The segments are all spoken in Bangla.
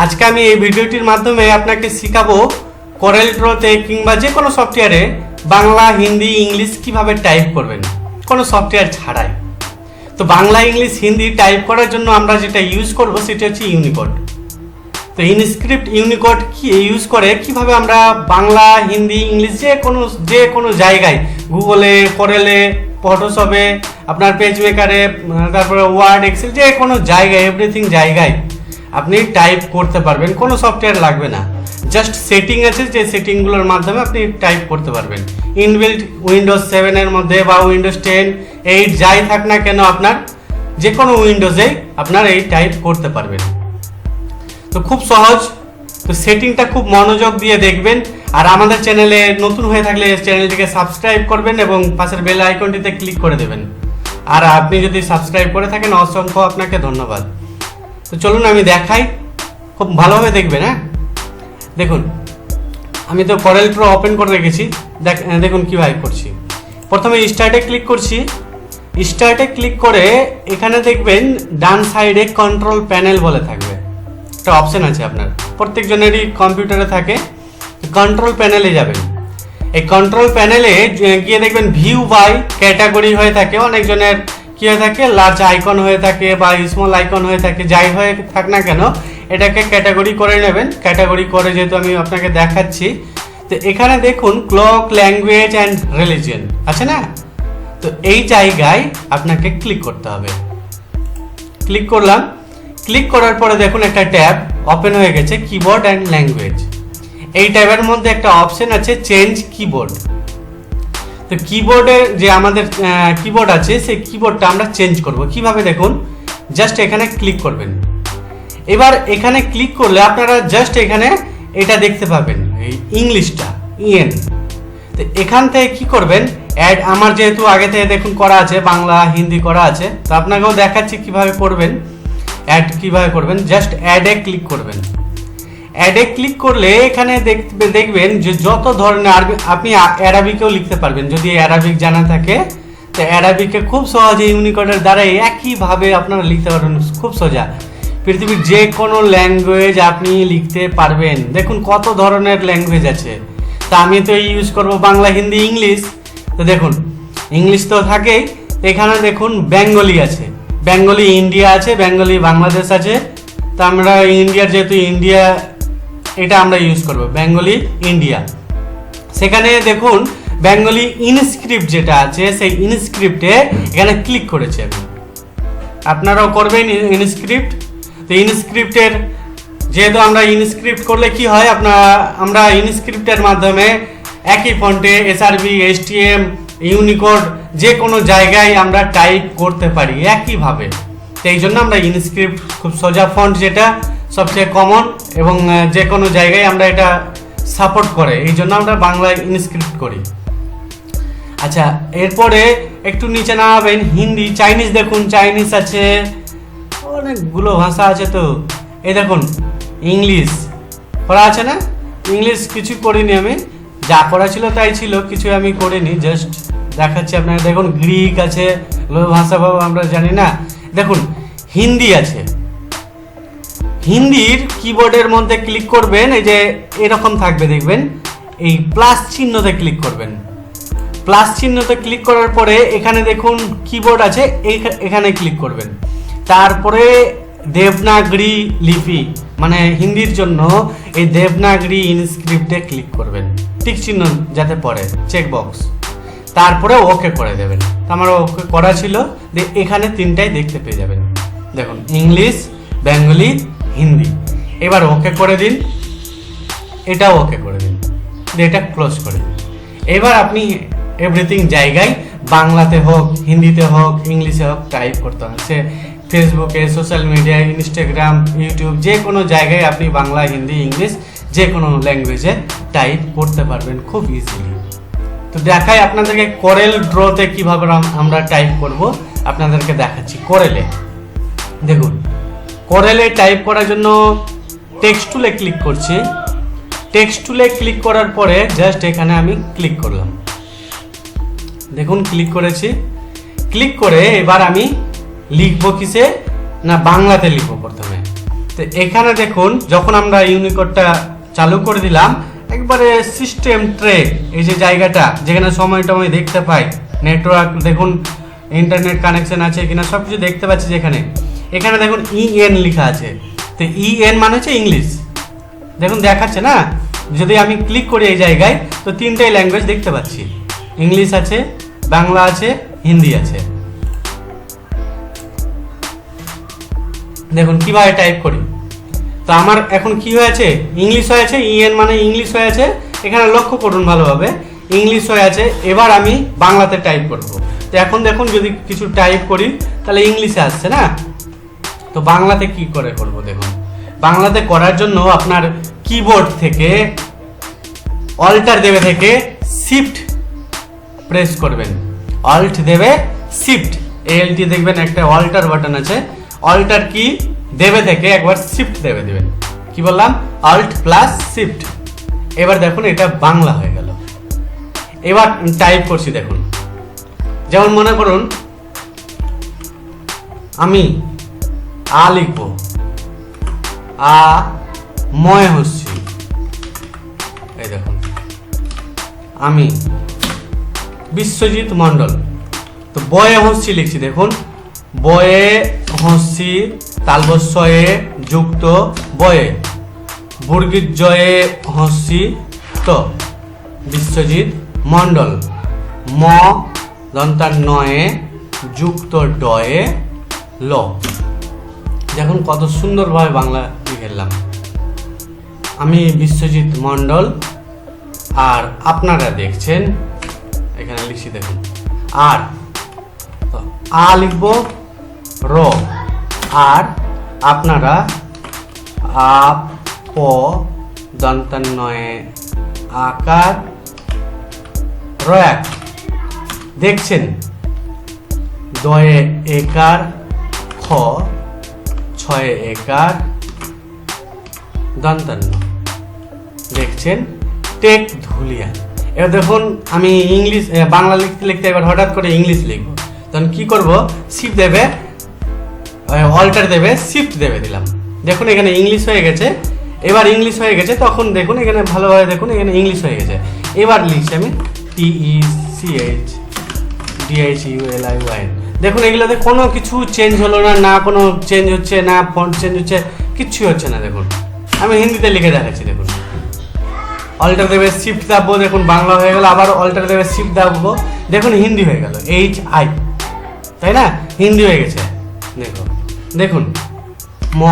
আজকে আমি এই ভিডিওটির মাধ্যমে আপনাকে শেখাবো করেল ড্রতে কিংবা যে কোনো সফটওয়্যারে বাংলা, হিন্দি, ইংলিশ কীভাবে টাইপ করবেন, কোনো সফটওয়্যার ছাড়াই। তো বাংলা, ইংলিশ, হিন্দি টাইপ করার জন্য আমরা যেটা ইউজ করব সেটা হচ্ছে ইউনিকোড তো ইনস্ক্রিপ্ট ইউনিকোড কি ইউজ করে? কীভাবে আমরা বাংলা, হিন্দি, ইংলিশ যে কোনো যে কোনো জায়গায় গুগলে করেলে ফটোশপে আপনার পেজ মেকারে তারপরে ওয়ার্ড এক্সেল যে কোনো জায়গায় এভরিথিং জায়গায় আপনি টাইপ করতে পারবেন, কোনো সফটওয়্যার লাগবে না। জাস্ট সেটিং আছে, যে সেটিংগুলোর মাধ্যমে আপনি টাইপ করতে পারবেন। ইনবিল্ট উইন্ডোজ সেভেনের মধ্যে বা উইন্ডোজ টেন এইট যাই থাক না কেন আপনার যে কোনো উইন্ডোজে আপনার এই টাইপ করতে পারবেন। তো খুব সহজ, তো সেটিংটা খুব মনোযোগ দিয়ে দেখবেন। আর আমাদের চ্যানেলে নতুন হয়ে থাকলে চ্যানেলটিকে সাবস্ক্রাইব করবেন এবং পাশের বেল আইকনটিতে ক্লিক করে দেবেন। আর আপনি যদি সাবস্ক্রাইব করে থাকেন, অসংখ্য আপনাকে ধন্যবাদ। তো চলুন, আমি দেখাই। খুব ভালোভাবে দেখবেন হ্যাঁ? দেখুন, আমি তো করেল প্রো ওপেন করে রেখেছি। দেখ- দেখুন কীভাবে করছি। প্রথমে স্টার্টে ক্লিক করছি। স্টার্টে ক্লিক করে এখানে দেখবেন ডান সাইডে কন্ট্রোল প্যানেল বলে থাকবে। একটা অপশান আছে আপনার। প্রত্যেকজনেরই কম্পিউটারে থাকে। কন্ট্রোল প্যানেলে যাবেন। এই কন্ট্রোল প্যানেলে গিয়ে দেখবেন ভিউ বাই ক্যাটাগরি হয়ে থাকে। অনেকজনের কি হয়ে থাকে লার্জ আইকন হয়ে থাকে বা স্মল আইকন হয়ে থাকে, যাই হয়ে থাক না কেন, এটাকে ক্যাটাগরি করে নেবেন। ক্যাটাগরি করে যেহেতু আমি আপনাকে দেখাচ্ছি, তো এখানে দেখুন ক্লক ল্যাঙ্গুয়েজ অ্যান্ড রিলিজিয়ন আছে না? তো এই জায়গায় আপনাকে ক্লিক করতে হবে। ক্লিক করলাম। ক্লিক করার পরে দেখুন একটা ট্যাব ওপেন হয়ে গেছে কিবোর্ড অ্যান্ড ল্যাঙ্গুয়েজ এই ট্যাবের মধ্যে একটা অপশন আছে চেঞ্জ কিবোর্ড তো কিবোর্ডে যে আমাদের কিবোর্ড আছে, সেই কিবোর্ডটা আমরা চেঞ্জ করব। কীভাবে দেখুন? জাস্ট এখানে ক্লিক করবেন। এবার এখানে ক্লিক করলে আপনারা জাস্ট এখানে এটা দেখতে পাবেন, এই ইংলিশটা ইএন তো এখান থেকে কি করবেন? অ্যাড আমার যেহেতু আগে থেকে দেখুন করা আছে, বাংলা, হিন্দি করা আছে, তো আপনাকেও দেখাচ্ছি কীভাবে করবেন। অ্যাড কীভাবে করবেন? জাস্ট অ্যাডে ক্লিক করবেন। অ্যাডে ক্লিক করলে এখানে দেখবে, দেখবেন যে যত ধরনের আরবি, আপনি অ্যারাবিকেও লিখতে পারবেন। যদি অ্যারাবিক জানা থাকে, তো অ্যারাবিকে খুব সহজে ইউনিকোডের দ্বারা একইভাবে আপনারা লিখতে পারবেন, খুব সোজা। পৃথিবীর যে কোনো ল্যাঙ্গুয়েজ আপনি লিখতে পারবেন। দেখুন কত ধরনের ল্যাঙ্গুয়েজ আছে। তা আমি তো ইউজ করব বাংলা, হিন্দি, ইংলিশ। তো দেখুন, ইংলিশ তো থাকেই। এখানে দেখুন বেঙ্গলি আছে। বেঙ্গলি ইন্ডিয়া আছে বেঙ্গলি বাংলাদেশ আছে। তা আমরা ইন্ডিয়ার যেহেতু ইন্ডিয়া এটা আমরা ইউজ করব বেঙ্গলি ইন্ডিয়া সেখানে দেখুন বেঙ্গলি ইনস্ক্রিপ্ট যেটা আছে, সেই ইনস্ক্রিপ্টে এখানে ক্লিক করেছি আপনারাও করবেন ইনস্ক্রিপ্ট তো ইনস্ক্রিপ্টের যেহেতু আমরা ইনস্ক্রিপ্ট করলে কি হয়, আপনার, আমরা ইনস্ক্রিপ্টের মাধ্যমে একই ফন্টে এসআরবি এসটিএম ইউনিকোড যে কোনো জায়গায় আমরা টাইপ করতে পারি একইভাবে। তো এই জন্য আমরা ইনস্ক্রিপ্ট খুব সোজা ফন্ট যেটা সবচেয়ে কমন এবং যে কোনো জায়গায় আমরা এটা সাপোর্ট করে। এই জন্য আমরা বাংলায় ইনস্ক্রিপ্ট করি। আচ্ছা এরপরে একটু নিচে নামাবেন, হিন্দি চাইনিজ দেখুন চাইনিজ আছে, অনেকগুলো ভাষা আছে তো। এই দেখুন ইংলিশ করা আছে না? ইংলিশ কিছু করিনি আমি। যা করা ছিল তাই ছিল, কিছু আমি করিনি জাস্ট দেখাচ্ছি আপনাকে। দেখুন গ্রিক আছে ভাষা আমরা জানি না। দেখুন, হিন্দি আছে। হিন্দির কিবোর্ডের মধ্যে ক্লিক করবেন, এই যে এরকম থাকবে, দেখবেন। এই প্লাস চিহ্নতে ক্লিক করবেন। প্লাস চিহ্নতে ক্লিক করার পরে এখানে দেখুন কিবোর্ড আছে এখানে ক্লিক করবেন। তারপরে দেবনাগরি লিপি মানে হিন্দির জন্য এই দেবনাগরি ইনস্ক্রিপ্টে ক্লিক করবেন। টিক চিহ্ন যাতে পড়ে চেকবক্স তারপরে ওকে করে দেবেন। আমার ওকে করা ছিল এখানে তিনটাই দেখতে পেয়ে যাবেন। দেখুন, ইংলিশ, বেঙ্গলি হিন্দি। এবার ওকে করে দিন। এটাও ওকে করে দিন। এটা ক্লোজ করে দিন। এবার আপনি এভরিথিং জায়গায় বাংলাতে হোক, হিন্দিতে হোক, ইংলিশে হোক টাইপ করতে হচ্ছে ফেসবুকে সোশ্যাল মিডিয়ায় ইনস্টাগ্রাম ইউটিউব যে কোনো জায়গায় আপনি বাংলা, হিন্দি, ইংলিশ যে কোনো ল্যাঙ্গুয়েজে টাইপ করতে পারবেন খুব ইজিলি তো দেখাই আপনাদেরকে করেল ড্রতে কীভাবে আমরা টাইপ করব। আপনাদেরকে দেখাচ্ছি করেলে দেখুন। করেলে টাইপ করার জন্য টেক্সট টুলে ক্লিক করছি। টেক্সট টুলে ক্লিক করার পরে জাস্ট এখানে আমি ক্লিক করলাম। দেখুন ক্লিক করেছি। ক্লিক করে এবার আমি লিখব কিসে? না, বাংলাতে লিখব প্রথমে। তো এখানে দেখুন, যখন আমরা ইউনিকোডটা চালু করে দিলাম, একবারে সিস্টেম ট্রে এই যে জায়গাটা, যেখানে সময় টময় দেখতে পাই নেটওয়ার্ক দেখুন ইন্টারনেট কানেকশন আছে কিনা সব কিছু দেখতে পাচ্ছি যেখানে। এখানে দেখুন ইএন লেখা আছে। তো ই এন মানে হচ্ছে ইংলিশ। দেখুন দেখাচ্ছে না? যদি আমি ক্লিক করি এই জায়গায়, তো তিনটাই ল্যাঙ্গুয়েজ দেখতে পাচ্ছি। ইংলিশ আছে, বাংলা আছে, হিন্দি আছে। দেখুন কীভাবে টাইপ করি। তো আমার এখন কি হয়েছে ইংলিশ হয়েছে ইএন মানে ইংলিশ হয়েছে এখানে লক্ষ্য করুন ভালোভাবে। ইংলিশ হয়ে আছে, এবার আমি বাংলাতে টাইপ করব। তো এখন দেখুন যদি কিছু টাইপ করি, তাহলে ইংলিশে আসছে না? তো বাংলাতে কি করে করব দেখুন? বাংলাতে করার জন্য আপনার কিবোর্ড থেকে অল্টার দেবে থেকে শিফট প্রেস করবেন। অল্ট দেবে শিফট এলটি দেখবেন একটা অল্টার বাটন আছে। অল্টার কি দেবে থেকে একবার শিফট দেবে দেবেন। কি বললাম? অল্ট প্লাস শিফট এবার দেখুন এটা বাংলা হয়ে গেল। এবার টাইপ করছি দেখুন। যেমন মনে করুন, আমি আ লিখব। আ, ময় হচ্ছি। এই দেখুন। আমি বিশ্বজিৎ মণ্ডল। তো বয়ে হস্যি লিখছি, দেখুন। বয়ে হস্যি তালবস্বয়ে যুক্ত বয়ে। বর্গীর জয়ে হস্যি তো। বিশ্বজিৎ মণ্ডল। ম দন্তার নয়ে যুক্ত ডয়ে ল। দেখুন কত সুন্দরভাবে বাংলা লিখেলাম আমি বিশ্বজিৎ মণ্ডল আর আপনারা দেখছেন, এখানে লিখছি দেখুন, আর আ লিখব, র, আর আপনারা আপ প দন্তান্নয়ে আকার রয়াক দেখছেন? দয়ে একার খ ছয়ে একার দন্তান্ন। দেখছেন? টেক ধুলিয়া। এবার দেখুন, আমি ইংলিশ বাংলা লিখতে লিখতে এবার হঠাৎ করে ইংলিশ লিখব। তখন কি করব? শিফট দেবে অল্টার দেবে শিফট দেবে দিলাম। দেখুন, এখানে ইংলিশ হয়ে গেছে। এবার ইংলিশ হয়ে গেছে, তখন দেখুন, এখানে ভালোভাবে দেখুন, এখানে ইংলিশ হয়ে গেছে। এবার লিখছি আমি T E C H D H U L I Y দেখুন, এগুলোতে কোনো কিছু চেঞ্জ হলো না না কোনো চেঞ্জ হচ্ছে, না ফন্ট চেঞ্জ হচ্ছে কিচ্ছু হচ্ছে না, দেখুন। আমি হিন্দিতে লিখে দেখাচ্ছি, দেখুন। অল্টার দেবে শিফট দাববো, দেখুন, বাংলা হয়ে গেল, আবার অল্টার দেবে শিফট দাববো। দেখুন, হিন্দি হয়ে গেল এইচ আই তাই না? হিন্দি হয়ে গেছে, দেখুন। দেখুন, ম,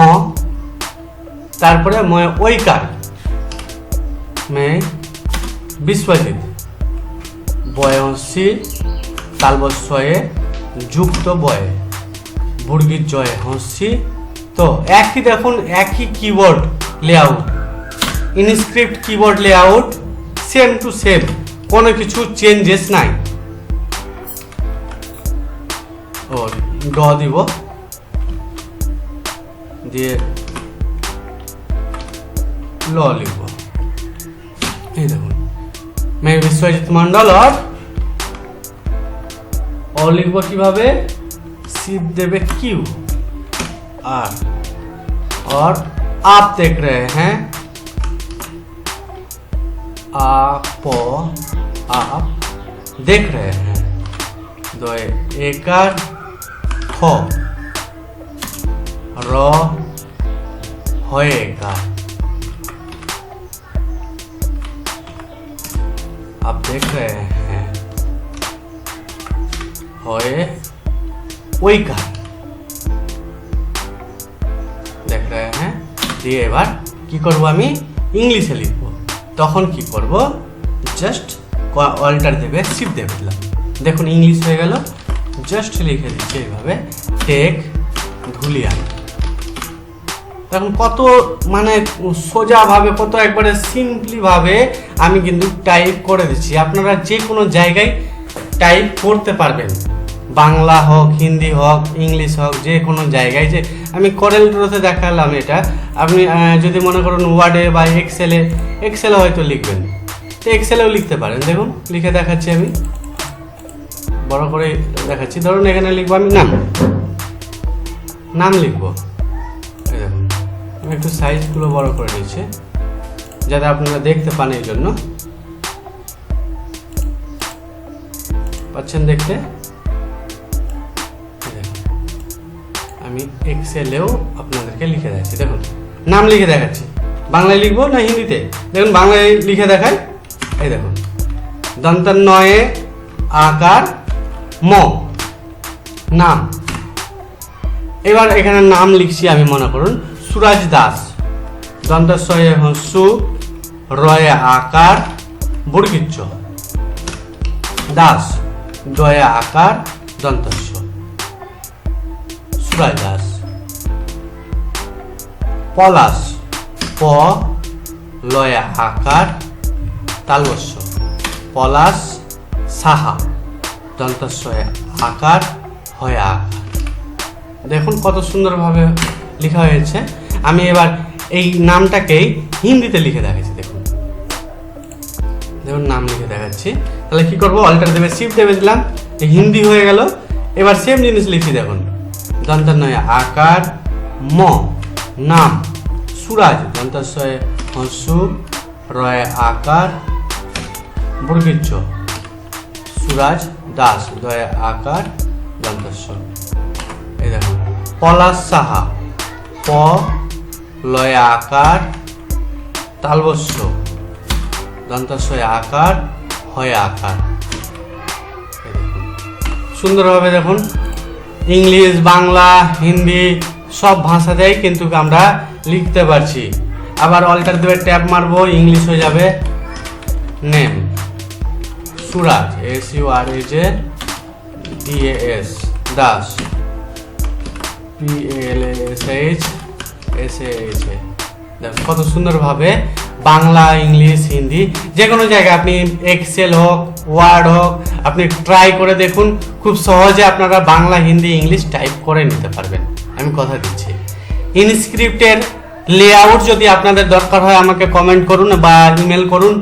তারপরে ম ওই কার মে, বিশ্বজিৎ বয়সী তালবস্বয়ে যুক্ত বয়ে। বুর্গির জয়ে হস্যি তো একই দেখুন, একই keyboard layout InScript keyboard layout same to same কোনো কিছু চেঞ্জেস নাই। ও ড দিব। দিয়ে ল লিখব। এই দেখুন। মে বিশ্বজিৎ মন্ডল আর অ লিখব কিভাবে শিব দেবে কিউ আর और आप देख रहे हैं आप आप देख रहे हैं दो एकर ख र होएगा आप देख रहे हैं হয়ে ওই का দেখ হ্যাঁ? দিয়ে এবার কি করব আমি? ইংলিশে লিখব। তখন কি করব? জাস্ট অল্টার দেবে শিফট দেবে দিলাম দেখুন, ইংলিশ হয়ে গেল। জাস্ট লিখে দিচ্ছি এইভাবে। টেক ধুলিয়ান এখন কত মানে সোজাভাবে, কত একবারে সিম্পলিভাবে আমি কিন্তু টাইপ করে দিচ্ছি। আপনারা যে কোনো জায়গায় টাইপ করতে পারবেন। বাংলা হোক, হিন্দি হোক, ইংলিশ হোক, যে কোনো জায়গায় যে আমি করেল ড্রোতে দেখালাম এটা, আপনি যদি মনে করুন ওয়ার্ডে বা এক্সেলে এক্সেলে হয়তো লিখবেন। তো এক্সেলেও লিখতে পারেন। দেখুন, লিখে দেখাচ্ছি আমি। বড় করে দেখাচ্ছি। ধরুন এখানে লিখব আমি নাম। নাম লিখব। দেখুন একটু সাইজগুলো বড় করে নিচ্ছে, যাতে আপনারা দেখতে পান এই জন্য। পাচ্ছেন দেখতে। আমি এক্সেলেও আপনাদেরকে লিখে দেখাচ্ছি, দেখুন। নাম লিখে দেখাচ্ছি। বাংলায় লিখব না হিন্দিতে? দেখুন, বাংলায় লিখে দেখাই। এই দেখুন। দন্তান্নয়ে আকার ম। নাম। এবার এখানে নাম লিখছি আমি, মনে করুন, সুরাজ দাস। দন্তস্বয়ে হস্যু রয়ে আকার বর্গিচ্ছ দাস। দয়া আকার দন্তস্ব সুরাজ দাস। পলাশ, প, লয়া আকার তালবস্য পলাশ, সাহা। দন্তস্বয়ে আকার, হয় আকার। দেখুন কত সুন্দরভাবে লেখা হয়েছে। আমি এবার এই নামটাকেই হিন্দিতে লিখে দেখাচ্ছি, দেখুন। দেখুন, নাম লিখে দেখাচ্ছি। তাহলে কি করব? অল্টার দেবে শিফট দেবে দিলাম হিন্দি হয়ে গেল। এবার সেম জিনিস লিখি দেখুন। দন্তনয় আকার, ম, নাম, সুরাজ। দন্তস্বয় হসু রয় আকার বর্গিচ্ছ সুরাজ, দাস। দয় আকার দন্তস্ব এই দেখুন, পলাশ সাহা। প, লয় আকার, তালবস্য। দন্তস্বয় আকার হয় আকার। সুন্দরভাবে দেখুন, ইংলিশ, বাংলা, হিন্দি সব ভাষাতেই কিন্তু আমরা লিখতে পারছি। আবার অল্টার দেবে ট্যাপ মারবো, ইংলিশ হয়ে যাবে name. Suraj S U R A D S Das. P L S H S H A কত সুন্দরভাবে বাংলা, ইংলিশ, হিন্দি যে কোনো জায়গায় আপনি এক্সেল হোক ওয়ার্ড হোক, আপনি ট্রাই করে দেখুন, খুব সহজে আপনারা বাংলা, হিন্দি, ইংলিশ টাইপ করে নিতে পারবেন। আমি কথা দিচ্ছি। ইনস্ক্রিপ্টের লেআউট যদি আপনাদের দরকার হয়, আমাকে কমেন্ট করুন বা ইমেল করুন।